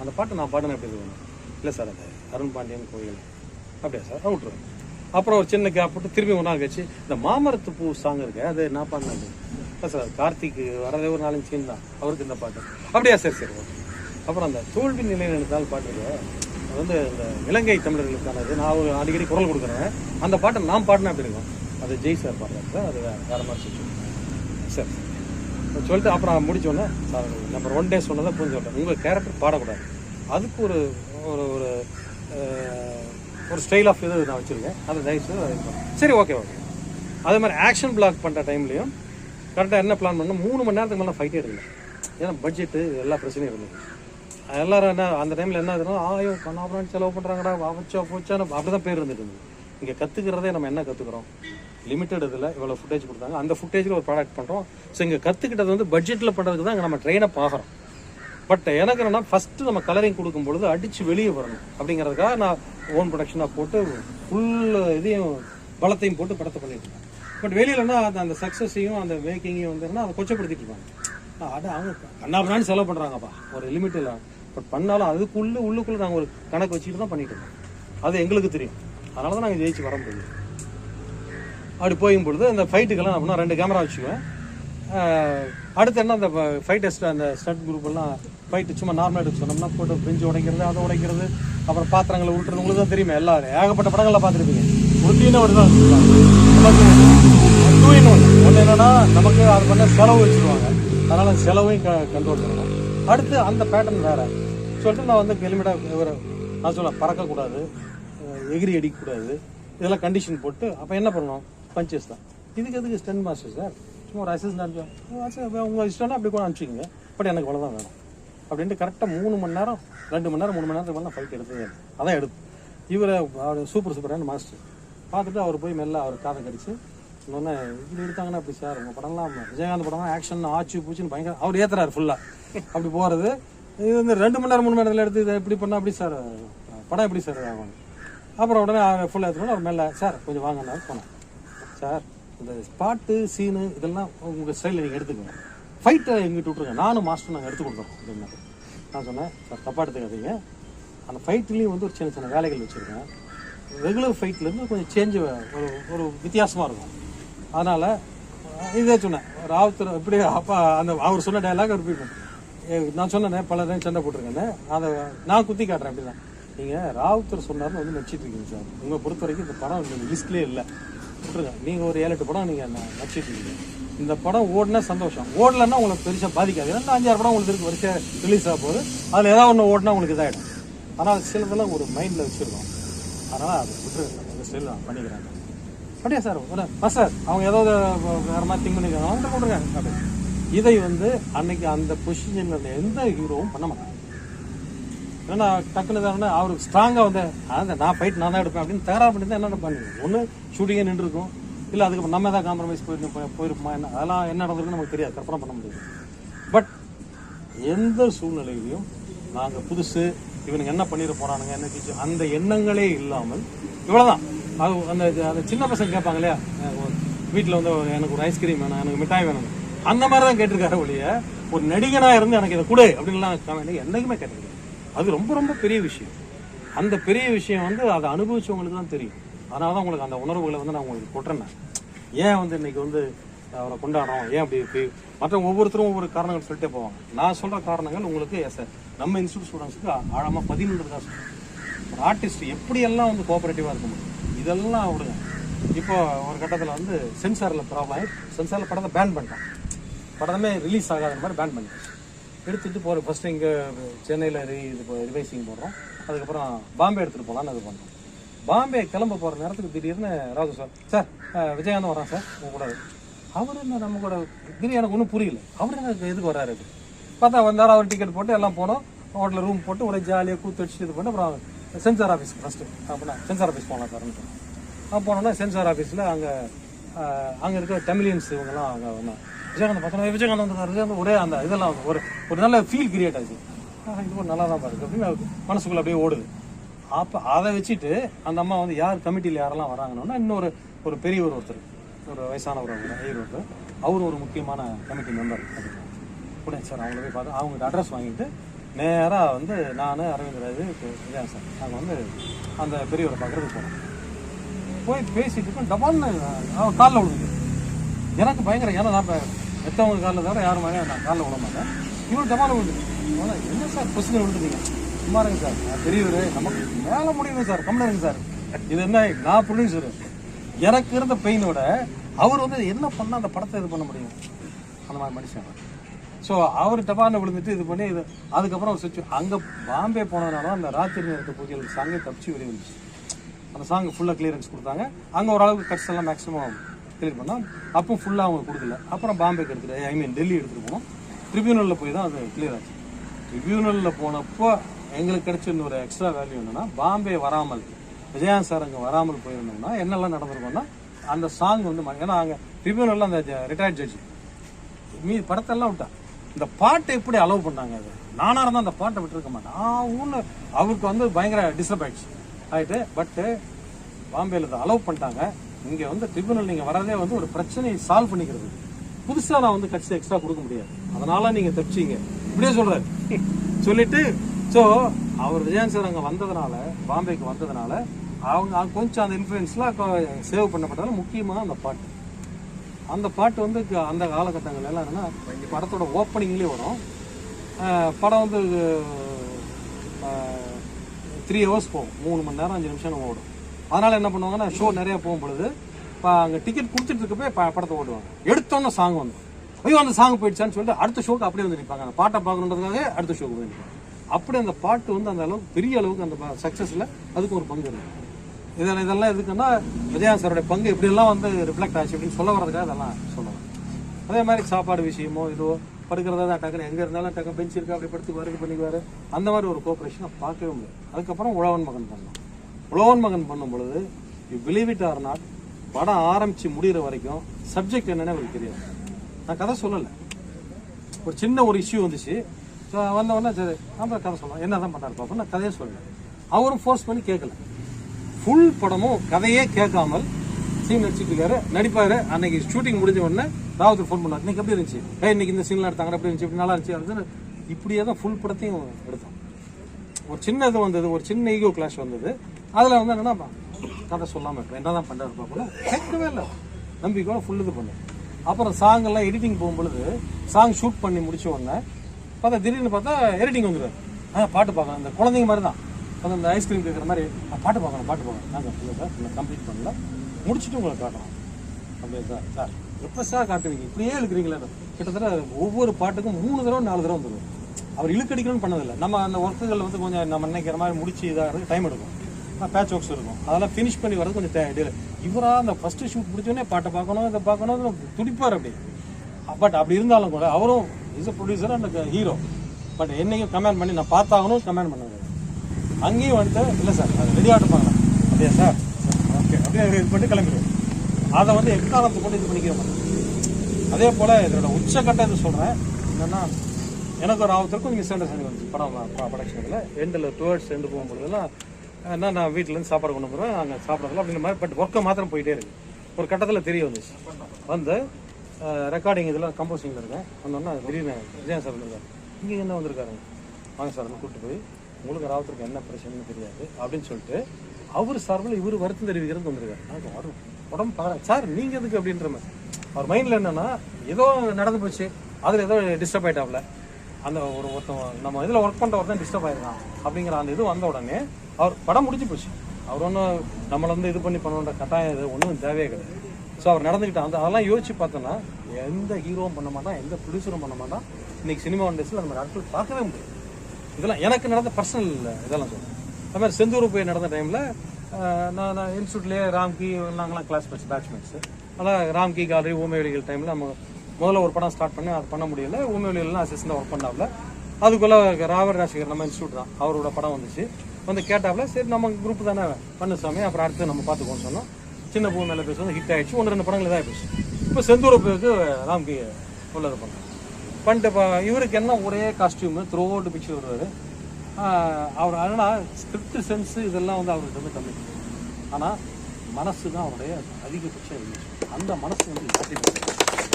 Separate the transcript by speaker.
Speaker 1: அந்த பாட்டு நான் பாடினேன் எப்படி இருக்கும் இல்லை சார் அது அருண் பாண்டியன் கோயில். அப்படியா சார்? விட்டுருவேன் அப்புறம் ஒரு சின்ன கேப் போட்டு திரும்பி ஒன்றா கழிச்சு இந்த மாமரத்து பூ சாங் இருக்கு அது நான் பாடினது. இல்லை சார் கார்த்திக் வரதே ஒரு நாலஞ்சு சீன் தான். அவருக்கு இந்த பாட்டு. அப்படியா சரி சரி ஓகே. அப்புறம் அந்த தோல்வி நிலையில் இருந்தால் பாட்டு அது வந்து இந்த இலங்கை தமிழர்களுக்கானது. நான் ஒரு அடிக்கடி குரல் கொடுக்குறேன். அந்த பாட்டை நான் பாடினேன் அப்படி இருக்கும். அது ஜெய் சார் பாடுறாரு சார். அது வேறு மாதிரி சரி சரி. சொல்லிட்டு அப்புறம் முடிச்சோடனே சார் நம்பர் ஒன் டே சொன்னதை புரிஞ்சு சொல்கிறேன் உங்கள் கேரக்டர் பாடக்கூடாது. அதுக்கு ஒரு ஒரு ஒரு ஒரு ஸ்டைல் ஆஃப் இது நான் வச்சுருக்கேன். அதை தயவுசெய்து சரி ஓகே ஓகே அதே மாதிரி ஆக்ஷன் பிளாக் பண்ணுற டைம்லையும் கரெக்டாக என்ன பிளான் பண்ணணும்? மூணு மணி நேரத்துக்கு மேலே ஃபைட்டே எடுக்கல ஏன்னா பட்ஜெட்டு எல்லா பிரச்சனையும் இருந்தது. எல்லாரும் என்ன அந்த டைமில் என்ன ஆகுதுன்னா ஆயோ கண்ணாபுரம் செலவு பண்ணுறாங்கடா வச்சா போச்சான்னு அப்படி தான் பேர் இருந்துட்டு இருந்தது. இங்கே கற்றுக்கிறதே நம்ம என்ன கற்றுக்குறோம் லிமிட்டட் இதில் இவ்வளோ ஃபுட்டேஜ் கொடுத்தாங்க. அந்த ஃபுட்டேஜில் ஒரு ப்ராடக்ட் பண்ணுறோம் ஸோ இங்கே கற்றுக்கிட்டது வந்து பட்ஜெட்டில் பண்ணுறதுக்கு தான் நம்ம ட்ரெயினை பார்க்குறோம் பட் எனக்கு என்னென்னா ஃபஸ்ட்டு நம்ம கலரிங் கொடுக்கும் பொழுது அடித்து வெளியே வரணும். அப்படிங்கிறதுக்காக நான் ஓன் ப்ரொடக்ஷனாக போட்டு ஃபுல் இதையும் பலத்தையும் போட்டு படத்தை பண்ணிட்டு பட் வெளியிலன்னா அந்த அந்த சக்ஸஸையும் அந்த மேக்கிங்கையும் வந்துன்னா அதை கொச்சப்படுத்திட்டு இருப்பாங்க அது அவங்க கண்ணாபுரான்னு செலவு பண்ணுறாங்கப்பா ஒரு லிமிட் இல்லை. பட் பண்ணாலும் அதுக்குள்ளே உள்ளுக்குள்ளே நாங்கள் ஒரு கணக்கு வச்சுக்கிட்டு தான் பண்ணிட்டு இருக்கோம். அது எங்களுக்கு தெரியும். அதனால தான் நாங்கள் ஜெயிச்சு வர முடியும் அப்படி போகும் பொழுது அந்த ஃபைட்டுக்கெல்லாம் அப்படின்னா ரெண்டு கேமரா வச்சுக்குவேன். அடுத்து என்ன அந்த ஃபைட் அந்த ஸ்டட் குரூப்பெல்லாம் ஃபைட்டு சும்மா நார்மலாக எடுத்து சொன்னோம்னா போட்டு பிரிஞ்சு உடைக்கிறது அதை உடைக்கிறது அப்புறம் பாத்திரங்களை உருட்டுறது உங்களுக்கு தான் தெரியுமே எல்லாரும். ஏகப்பட்ட படங்களில் பார்த்துருப்பீங்க. ருட்டீனாக ஒரு தான் டூ இன் ஒன் ஒன்று என்னென்னா நமக்கு அது பண்ண செலவு வச்சுருவாங்க. அதனால் செலவையும் கண்ட்ரோல் பண்ணணும். அடுத்து அந்த பேட்டர்ன் வேறு. சொல்லிட்டு நான் வந்து ஹெல்மெட்டாக ஒரு நான் சொல்ல பறக்கக்கூடாது எகிரி அடிக்கக்கூடாது இதெல்லாம் கண்டிஷன் போட்டு அப்போ என்ன பண்ணணும்? பஞ்சஸ் தான். இதுக்கு எதுக்கு ஸ்டென் மாஸ்டர் சார் சும்மா ஒரு அசிஸ்டன்ட் உங்கள் இஷ்டம்னா அப்படி கூட அனுப்பிச்சிங்க பட் எனக்கு அவ்வளோ தான் வேணும். அப்படின்ட்டு கரெக்டாக மூணு மணி நேரம் ரெண்டு மணி நேரம் மூணு மணி நேரத்துக்கு மேலே ஃபைட் எடுத்தது அதான் எடுத்து இவரை அவர் சூப்பர் சூப்பரான மாஸ்டர் பார்த்துட்டு அவர் போய் மெல்ல அவர் காதை கடிச்சு இன்னொன்று இப்படி எடுத்தாங்கன்னா அப்படி சார் உங்கள் படம்லாம் விஜயகாந்த் படம்? ஆக்ஷன் ஆச்சு பூச்சின்னு பயங்கர அவர் ஏற்றுறாரு ஃபுல்லாக அப்படி போகிறது இது வந்து ரெண்டு மணி நேரம் மூணு மணி நேரத்தில் எடுத்து இதை இப்படி பண்ணால் அப்படி சார் படம் எப்படி சார் ஆகும். அப்புறம் உடனே ஃபுல்லாக எடுத்துகிட்டு அவர் மெல்ல சார் கொஞ்சம் வாங்கினா போனேன். சார் இந்த ஸ்பாட்டு சீனு இதெல்லாம் உங்கள் ஸ்டைலில் நீங்கள் எடுத்துக்கோங்க. ஃபைட்டை எங்கிட்ட விட்ருங்க நானும் மாஸ்டர் நாங்கள் எடுத்து கொடுக்குறோம் அப்படின்னாரு நான் சொன்னேன் சார் தப்பாக எடுத்துக்காதீங்க. அந்த ஃபைட்லேயும் வந்து ஒரு சின்ன சின்ன வேலைகள் வச்சுருக்கேன். ரெகுலர் ஃபைட்லேருந்து கொஞ்சம் சேஞ்சு ஒரு ஒரு வித்தியாசமாக இருக்கும். அதனால் இதே சொன்னேன் ராவுத்தர் இப்படி அப்பா அந்த அவர் சொன்ன டைலாக் ரிப்பீட் நான் சொன்னேன் பல சண்டை போட்டிருக்கேன்னு. அதை நான் குத்தி காட்டுறேன் அப்படி தான் நீங்கள் ராவுத்தர் சொன்னார்னு வந்து நடிச்சிட்டு இருக்கீங்க சார். உங்களை பொறுத்த வரைக்கும் இந்த படம் லிஸ்ட்லேயே இல்லை. விட்டுருங்க. நீங்கள் ஒரு ஏழு எட்டு படம் நீங்கள் நடிச்சிட்டு இருக்கீங்க. இந்த படம் ஓடினா சந்தோஷம். ஓடலன்னா உங்களுக்கு பெருசாக பாதிக்காது. ஏன்னா அஞ்சாறு படம் உங்களுக்கு இருக்கு. வரிசையாக ரிலீஸ் ஆக போகுது. அதில் ஏதாவது ஒன்று ஓடினா உங்களுக்கு இதாகிடும் ஆனால் சிலதெல்லாம் ஒரு மைண்டில் வச்சுருக்கோம். அதனால் அதை விட்டுருங்க. அந்த ஸ்டைல் நான் பண்ணிக்கிறேன். அப்படியா சார்? ஒரு பஸ் சார் அவங்க ஏதாவது வேறு மாதிரி திங்க் பண்ணிக்கிறாங்க அவங்க கொடுங்க. அப்படி. இதை வந்து அன்னைக்கு அந்த பொசிஷனில் எந்த ஹீரோவும் பண்ண மாட்டாங்க. ஏன்னா டக்குனு தானே அவருக்கு ஸ்ட்ராங்காக வந்து அந்த நான் ஃபைட் நான் தான் எடுப்பேன் அப்படின்னு தயாராக பண்ணி தான் என்னென்ன பண்ணுங்க ஒன்று ஷூட்டிங்கே நின்றுருக்கும். இல்லை அதுக்கு நம்ம தான் காம்ப்ரமைஸ் போயிட்டு போயிருப்போமா என்ன அதெல்லாம் என்ன நடந்திருக்குன்னு நமக்கு தெரியாது. கற்பனை பண்ண முடியாது. பட் எந்த சூழ்நிலையிலையும் நாங்கள் புதுசு இவனுக்கு என்ன பண்ணிட போகிறானுங்க என்ன கிச்சு அந்த எண்ணங்களே இல்லாமல் இவ்வளோதான் அது அந்த அந்த சின்ன பசங்க கேட்பாங்க இல்லையா? வீட்டில் வந்து எனக்கு ஒரு ஐஸ்கிரீம் வேணும் எனக்கு மிட்டாய் வேணும். அந்த மாதிரி தான் கேட்டிருக்காரு ஒழிய ஒரு நடிகனாக இருந்து எனக்கு இதை கொடு அப்படின்லாம் என்றைக்குமே என்னைக்குமே கேட்டிருக்காரு அது ரொம்ப ரொம்ப பெரிய விஷயம். அந்த பெரிய விஷயம் வந்து அதை அனுபவிச்சவங்களுக்கு தான் தெரியும். அதனால தான் உங்களுக்கு அந்த உணர்வுகளை வந்து நான் உங்களுக்கு கொட்டுறேன் ஏன் வந்து இன்னைக்கு வந்து அவரை கொண்டாடுறோம்? ஏன் அப்படி இப்படி மற்ற ஒவ்வொருத்தரும் ஒவ்வொரு காரணங்கள் சொல்லிட்டே போவாங்க. நான் சொல்கிற காரணங்கள் உங்களுக்கு எஸ் நம்ம இன்ஸ்டியூட் ஸ்டூடெண்ட்ஸுக்கு ஆழமாக பதினொன்று தான் சொல்றேன். ஒரு ஆர்டிஸ்ட் எப்படியெல்லாம் வந்து கோஆபரேட்டிவாக இருக்க முடியும்? இதெல்லாம் விடுங்க. இப்போ ஒரு கட்டத்தில் வந்து சென்சாரில் ப்ராப்ளம் ஆகி சென்சாரில் படத்தை பேன் பண்ணிட்டான். படமே ரிலீஸ் ஆகாத மாதிரி பேன் பண்ணிட்டான். எடுத்துட்டு போகிற ஃபஸ்ட்டு இங்கே சென்னையில் ரி இது ரிவைசிங் போடுறோம். அதுக்கப்புறம் பாம்பே எடுத்துகிட்டு போகலான்னு அது பண்ணுறோம் பாம்பே கிளம்ப போகிற நேரத்துக்கு திடீர்னு ராகு சார் சார் அஹ், விஜயகாந்த் வரான் சார் உங்க கூட. அவர் என்ன நம்ம கூட? திடீர் எனக்கு ஒன்றும் புரியல. அவர் எனக்கு எதுக்கு வராரு அப்படி. பார்த்தா வந்தாலும் அவர் டிக்கெட் போட்டு எல்லாம் போனோம். ஹோட்டலில் ரூம் போட்டு ஒரே ஜாலியாக கூத்து வச்சு இது பண்ணி அப்புறம் சென்சார் ஆஃபீஸ் ஃபஸ்ட்டு அப்படின்னா சென்சார் ஆஃபீஸ் போகலாம் சார்னு அப்போ போனோன்னா சென்சார் ஆஃபீஸில் அங்கே அங்கே இருக்க தமிழியன்ஸ் இவங்கெல்லாம் அங்கே வந்தாங்க. விஜயகாந்த் பார்த்தோன்னா விஜயகாந்த் வந்து விஜயகாந்த் ஒரே அந்த இதெல்லாம் ஒரு ஒரு நல்ல ஃபீல் கிரியேட் ஆச்சு. இது ஒரு நல்லா தான் பாருக்கு அப்படின்னு மனசுக்குள்ள அப்படியே ஓடுது. அப்போ அதை வச்சுட்டு அந்த அம்மா வந்து யார் கமிட்டியில் யாரெல்லாம் வராங்கன்னா இன்னொரு ஒரு பெரியவர் ஒருத்தர் ஒரு வயசானவர் அவர் ஐயர் ஒருத்தர். அவர் ஒரு முக்கியமான கமிட்டி மெம்பர் அப்படின்னா உடனே சார் அவங்கள போய் பார்த்து அவங்க அட்ரஸ் வாங்கிட்டு நேராக வந்து நான் அரவிந்த் ராஜு விஜயா சார். நாங்கள் வந்து அந்த பெரியவரை பார்க்குறதுக்கு போனோம் போய் பேசிட்டு இருக்கோம். டபால்னு காலில் விழுந்து எனக்கு பயங்கர ஏன்னா நான் எத்தவங்க காலில் தவிர யாரும் மாதிரி நான் காலில் விட மாட்டேன். இவ்வளோ டபால் விழுந்து என்ன சார் கொஸ்டின் விழுந்துட்டீங்க? சும்மா இருங்க சார். நான் பெரியவர். நமக்கு மேலே முடியுங்க சார். கம்மில் இருங்க சார். இது என்ன நான் ப்ரொடியூசர் எனக்கு இருந்த பெயினோட அவர் வந்து என்ன பண்ணால் அந்த படத்தை இது பண்ண முடியும்? அந்த மாதிரி மனுஷன் ஸோ அவர் டபாலில் விழுந்துட்டு இது பண்ணி இது அதுக்கப்புறம் சுவிட்ச் அங்கே பாம்பே போனதுனால அந்த ராத்திரி நேரத்து பூஜைகள் சாங்கே தப்பிச்சு வெளியே வந்துச்சு. அந்த சாங் ஃபுல்லாக கிளியரன்ஸ் கொடுத்தாங்க. அங்கே ஓரளவுக்கு கட்ஸ் எல்லாம் மேக்ஸிமம் கிளியர் பண்ணால் அப்போ ஃபுல்லாக அவங்க கொடுக்கல. அப்புறம் பாம்பேக்கு எடுத்துகிட்டு ஐ மீன் டெல்லி எடுத்துகிட்டு போனோம். ட்ரிபியூனலில் போய் தான் அது கிளியர் ஆச்சு. ட்ரிபியூனலில் போனப்போ எங்களுக்கு கிடைச்ச இன்னொரு எக்ஸ்ட்ரா வேல்யூ என்னென்னா பாம்பே வராமல் விஜயகாந்த் சார் அங்கே வராமல் போயிருந்தோம்னா என்னெல்லாம் நடந்திருக்கோம்னா அந்த சாங் வந்து ஏன்னா அங்கே ட்ரிபியூனலில் அந்த ரிட்டையர்ட் ஜட்ஜி மீ படத்தெல்லாம் விட்டா. இந்த பாட்டை எப்படி அலோவ் பண்ணாங்க அது? நானாக இருந்தால் அந்த பாட்டை விட்டுருக்க மாட்டேன். ஆ ஊன்னு அவருக்கு வந்து பயங்கர டிஸ்டர்ப் ஆயிடுச்சு. ஆகிட்டு பட்டு பாம்பேல அதை அலோவ் பண்ணிட்டாங்க. இங்கே வந்து ட்ரிபியூனல் நீங்கள் வரதே வந்து ஒரு பிரச்சனையை சால்வ் பண்ணிக்கிறது. புதுசாக நான் வந்து கட்சி எக்ஸ்ட்ரா கொடுக்க முடியாது. அதனால நீங்கள் தப்பிச்சிங்க. இப்படியே சொல்கிறாரு சொல்லிட்டு ஸோ அவர் விஜயன் சார் அங்கே வந்ததுனால பாம்பேக்கு வந்ததுனால அவங்க கொஞ்சம் அந்த இன்ஃப்ளூயன்ஸ்லாம் சேவ் பண்ணப்பட்டதால முக்கியமாக அந்த பாட்டு. அந்த பாட்டு வந்து க- அந்த காலகட்டங்கள் எல்லாம் என்னன்னா படத்தோட ஓப்பனிங்லேயே வரும். படம் வந்து த்ரீ ஹவர்ஸ் போகும். மூணு மணி நேரம் அஞ்சு நிமிஷம் ஓடும். அதனால என்ன பண்ணுவாங்கன்னா ஷோ நிறைய போகும் பொழுது இப்போ அங்கே டிக்கெட் கொடுத்துட்டு இருக்கப்பே ப- படத்தை ஓடுவாங்க எடுத்தோன்னே சாங் வந்து ஐயோ அந்த சாங் போயிடுச்சான்னு சொல்லிட்டு அடுத்த ஷோக்கு அப்படியே வந்து நிற்பாங்க அந்த பாட்டை பார்க்கணுன்றதுக்காக அடுத்த ஷோக்கு போய் நிற்பாங்க அப்படி அந்த பாட்டு வந்து அந்த அளவுக்கு பெரிய அளவுக்கு அந்த சக்ஸஸில் அதுக்கு ஒரு பங்கு இருக்கு. இதெல்லாம் இதெல்லாம் எதுக்குன்னா விஜயா சாரோட பங்கு எப்படியெல்லாம் வந்து ரிஃப்ளெக்ட் ஆச்சு அப்படின்னு சொல்ல வரதுக்காக அதெல்லாம் சொல்லலாம். அதே மாதிரி சாப்பாடு விஷயமோ இதோ படுக்கிறதா தான் டக்குனு எங்கே இருந்தாலும் டக்கு பெஞ்ச் இருக்கா அப்படி படுத்து வருது பண்ணிக்குவார். அந்த மாதிரி ஒரு கோஆப்ரேஷனை பார்க்கவே முடியாது அதுக்கப்புறம் உழவன் மகன் பண்ணலாம். புலவன் மகன் பண்ணும் பொழுது பிலீவ் இட் ஆர் நாட் படம் ஆரம்பிச்சு முடிகிற வரைக்கும் சப்ஜெக்ட் என்னன்னு அவருக்கு தெரியாது. நான் கதை சொல்லலை. ஒரு சின்ன ஒரு இஷ்யூ வந்துச்சு. ஸோ வந்தவொடனே சரி நம்ம கதை சொல்லலாம். என்ன தான் பண்ணார் பார்ப்போம் நான் கதையே சொல்லலை. அவரும் ஃபோர்ஸ் பண்ணி கேட்கல. ஃபுல் படமும் கதையே கேட்காமல் சீன் நடிச்சிட்டு இருக்காரு. நடிப்பாரு. அன்னைக்கு ஷூட்டிங் முடிஞ்ச உடனே ராவத்துக்கு ஃபோன் பண்ணார். இன்னைக்கு எப்படி இருந்துச்சு? ஏ இன்னைக்கு இந்த சீன்லாம் எடுத்தாங்க. அப்படி இருந்துச்சு? இப்படி நல்லா இருந்துச்சு அப்படின்னு இப்படியே தான் ஃபுல் படத்தையும் எடுத்தோம் ஒரு சின்ன இது வந்தது. ஒரு சின்ன ஈகோ கிளாஷ் வந்தது. அதில் வந்து என்னன்னா கதை சொல்லாமல் இருப்பேன். என்ன தான் பண்ணுறாரு பார்க்கணும் கேட்கவே இல்லை. நம்பிக்கையோட ஃபுல் இது பண்ணேன் அப்புறம் சாங்கெல்லாம் எடிட்டிங் போகும்பொழுது சாங் ஷூட் பண்ணி முடிச்ச உடனே பார்த்தா திடீர்னு பார்த்தா எடிட்டிங் வந்துடுவார் ஆ பாட்டு பார்க்கணும். இந்த குழந்தைங்க மாதிரி தான் அது அந்த ஐஸ்கிரீம் கேட்குற மாதிரி பாட்டு பார்க்கணும் பாட்டு பார்க்கணும். நாங்கள் இல்லை சார் இல்லை கம்ப்ளீட் பண்ணல. முடிச்சுட்டு உங்களை காட்டுறோம் அப்படியே சார் சார் எப்போ சார் காட்டுவீங்க? இப்படியே இழுக்கிறீங்களே கிட்டத்தட்ட ஒவ்வொரு பாட்டுக்கும் மூணு தடவை நாலு தடவை வந்துடும். அவர் இழுக்கடிக்கணும்னு பண்ணதில்லை. நம்ம அந்த ஒர்க்குகள் வந்து கொஞ்சம் நம்ம நினைக்கிற மாதிரி முடிச்சு இதாக டைம் எடுக்கும். பேட்ச் ஒர்க்ஸ் இருக்கும். அதெல்லாம் ஃபினிஷ் பண்ணி வரது கொஞ்சம் டே இவராக அந்த ஃபஸ்ட்டு ஷூட் முடிச்சோடனே பாட்டை பார்க்கணும் இதை பார்க்கணும் துடிப்பார் அப்படி பட் அப்படி இருந்தாலும் கூட அவரும் is a producer and hero but என்னைக்கும் கமெண்ட் பண்ணி நான் பார்த்தாகணும் கமெண்ட் பண்ணாரு அங்கேயும் வந்துட்டு இல்லை சார் அது ரெடி ஆகிட்டு பார்க்கலாம் அப்படியா சார் ஓகே அப்படியே இது பண்ணிட்டு கிளம்பிடுவோம். அதை வந்து எக்காலத்துக்கு கொண்டு இது பண்ணிக்கிற மாட்டேன் அதே போல் இதோட உச்சக்கட்டம் இது சொல்கிறேன் என்னன்னா எனக்கு ஒரு ஆபத்திற்கும் மிஸ் அண்டர்ஸ்டாண்டிங் வந்துச்சு. படம் ப்ரொடக்ஷனில் எண்டில் டுவர்ட்ஸ் எண்டு போகும்பொழுதெல்லாம் என்ன நான் வீட்டிலேருந்து சாப்பாடு கொண்டு போகிறேன் அங்கே சாப்பிட்றதுல அப்படின்ற மாதிரி பட் ஒர்க்கை மாத்திரம் போயிட்டே இருக்கு. ஒரு கட்டத்தில் தெரிய வந்துச்சு. வந்து ரெக்கார்டிங் இதெல்லாம் கம்போசிங்கில் இருக்கேன். வந்தோன்னா திடீர்னு விஜயன் சார் இருக்கார் இங்கே என்ன வந்திருக்காருங்க வாங்க சார் கூப்பிட்டு போய் உங்களுக்கு ராவத்திற்கு என்ன பிரச்சனைன்னு தெரியாது அப்படின்னு சொல்லிட்டு அவர் சார்பில் இவர் வருத்தம் தெரிவிக்கிறது வந்திருக்காரு. நான் வரும் உடம்பு பார்க்குறேன் சார் நீங்கள் எதுக்கு அப்படின்ற மாதிரி? அவர் மைண்டில் என்னன்னா ஏதோ நடந்து போச்சு. அதில் ஏதோ டிஸ்டர்ப் ஆயிட்டாப்ல அந்த ஒரு ஒருத்தன் நம்ம இதில் ஒர்க் பண்ணுற ஒருத்தன் டிஸ்டர்ப் ஆயிருக்கான். அப்படிங்கிற அந்த இது வந்த உடனே அவர் படம் முடிஞ்சு போச்சு. அவர் ஒன்றும் நம்மளை வந்து இது பண்ணி பண்ணுன்ற கட்டாயம் இது ஒன்றும் தேவையே கிடையாது. ஸோ அவர் நடந்துக்கிட்டான் அந்த அதெல்லாம் யோசிச்சு பார்த்தோன்னா எந்த ஹீரோவும் பண்ண மாட்டான் எந்த ப்ரொடியூசரும் பண்ண மாட்டான். இன்னைக்கு சினிமா இண்டஸ்ட்ரியில் நம்ம ஆட்கள் பார்க்கவே முடியாது. இதெல்லாம் எனக்கு நடந்த பர்சனல் இதெல்லாம் சொல்லுவேன் அது மாதிரி செந்தூர் போய் நடந்த டைமில் நான் நான் இன்ஸ்டியூட்லேயே ராம்கி நாங்களாம் கிளாஸ்மேட்ஸ் பேட்ச்மேட்ஸ் அதான் ராம்கி காலரி ஊமைவெளிகள் டைமில் நம்ம முதல்ல ஒரு படம் ஸ்டார்ட் பண்ணி அது பண்ண முடியல. ஊமைவெளிகள்லாம் அசிஸ்டண்டாக ஒர்க் பண்ணாப்ல அதுக்குள்ளே ராவர் ராஜசேகர் நம்ம இன்ஸ்டியூட் தான். அவரோட படம் வந்துச்சு. வந்து கேட்டாப்ல சரி நம்ம குரூப் தானே பண்ணு சாமி அப்புறம் அடுத்து நம்ம பார்த்துக்கோன்னு சொன்னோம். சின்ன பூ மேலே பேசுவது ஹிட் ஆயிடுச்சு. ஒன்று ரெண்டு படங்கள் தான் போச்சு. இப்போ செந்தூர் போயிருக்கு ராம்கி உள்ளது பண்ணோம் பண்ணிட்டு இப்போ இவருக்கு என்ன ஒரே காஸ்டியூமு த்ரூ அவுட் பிக்சர் வருவார் அவர் ஆனால் ஸ்கிரிப்ட் சென்ஸு இதெல்லாம் வந்து அவருக்கு வந்து கம்மி. ஆனால் மனசு தான் அவருடைய அதிகபட்ச இருந்துச்சு அந்த மனசு வந்து யார்ட்டையும்